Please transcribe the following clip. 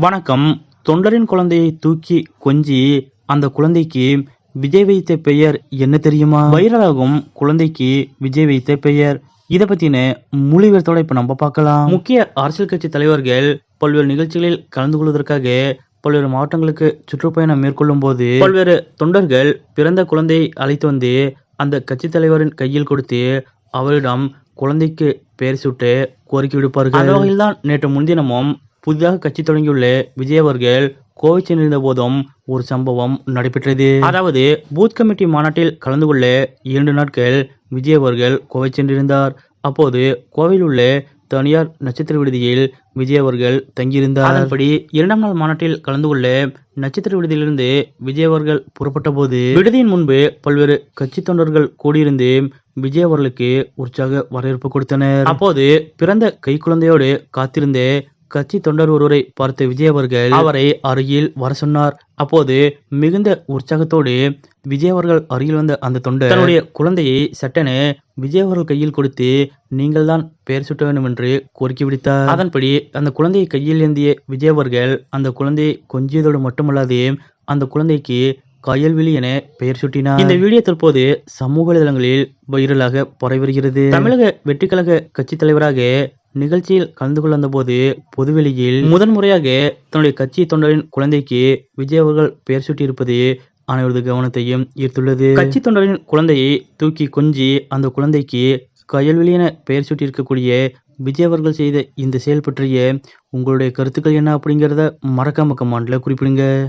வணக்கம். தொண்டரின் குழந்தையை தூக்கி கொஞ்சி அந்த குழந்தைக்கு விஜய் வைத்த பெயர் என்ன தெரியுமா? வைரலாகும் குழந்தைக்கு விஜய் வைத்த பெயர். இதை பத்தின முழு இப்ப நம்ம பார்க்கலாம். முக்கிய அரசியல் கட்சி தலைவர்கள் பல்வேறு நிகழ்ச்சிகளில் கலந்து கொள்வதற்காக பல்வேறு மாவட்டங்களுக்கு சுற்றுப்பயணம் மேற்கொள்ளும் போது பல்வேறு தொண்டர்கள் பிறந்த குழந்தையை அழைத்து வந்து அந்த கட்சி தலைவரின் கையில் கொடுத்து அவரிடம் குழந்தைக்கு பெயர் சுட்டு கோரிக்கை விடுப்பார்கள். அந்த வகையில்தான் நேற்று முன்தினமும் புதிதாக கட்சி தொடங்கியுள்ள விஜய் அவர்கள் கோவை சென்றிருந்த போதும் ஒரு சம்பவம் நடைபெற்றது. அதாவது பூத் கமிட்டி மாநாட்டில் கலந்து கொள்ள இரண்டு நாட்கள் விஜய் அவர்கள் கோவை சென்றிருந்தார். அப்போது கோவையில் உள்ள தனியார் நட்சத்திர விடுதியில் விஜய் அவர்கள் தங்கியிருந்தார். அதன்படி இரண்டாம் நாள் மாநாட்டில் கலந்து கொள்ள நட்சத்திர விடுதியிலிருந்து விஜய் அவர்கள் புறப்பட்ட போது விடுதியின் முன்பு பல்வேறு கட்சி தொண்டர்கள் கூடியிருந்து விஜய் அவர்களுக்கு உற்சாக வரவேற்பு கொடுத்தனர். அப்போது பிறந்த கைக்குழந்தையோடு காத்திருந்த கட்சி தொண்டர் ஒருவரை பார்த்த விஜய் அவர்கள் அவரை அருகில் வர சொன்னார். அப்போது மிகுந்த உற்சாகத்தோடு விஜய் அவர்கள் அருகில் வந்த அந்த தொண்டர் தன்னுடைய குழந்தையை சட்டென விஜய் அவர்கள் கையில் கொடுத்து நீங்கள் தான் பெயர் சுட்ட வேண்டும் என்று கோரிக்கை விடுத்தார். அதன்படி அந்த குழந்தையை கையில் ஏந்திய விஜய் அவர்கள் அந்த குழந்தையை கொஞ்சியதோடு மட்டுமல்லாது அந்த குழந்தைக்கு கயல்விழி என பெயர் சுட்டினார். இந்த வீடியோ தற்போது சமூக வலைதளங்களில் வைரலாக பரவி வருகிறது. தமிழக வெற்றிக்கழக கட்சி தலைவராக நிகழ்ச்சியில் கலந்து கொள்ள வந்தபோது பொதுவெளியில் முதன்முறையாக தன்னுடைய கட்சி தொண்டரின் குழந்தைக்கு விஜய் அவர்கள் பெயர் சூட்டியிருப்பது அனைவரது கவனத்தையும் ஈர்த்துள்ளது. கட்சி தொண்டரின் குழந்தையை தூக்கி கொஞ்சி அந்த குழந்தைக்கு கயல்வெளி பெயர் சூட்டியிருக்கக்கூடிய விஜய் அவர்கள் செய்த இந்த செயல் பற்றிய உங்களுடைய கருத்துக்கள் என்ன அப்படிங்கிறத மறக்காம கமாண்டில் குறிப்பிடுங்க.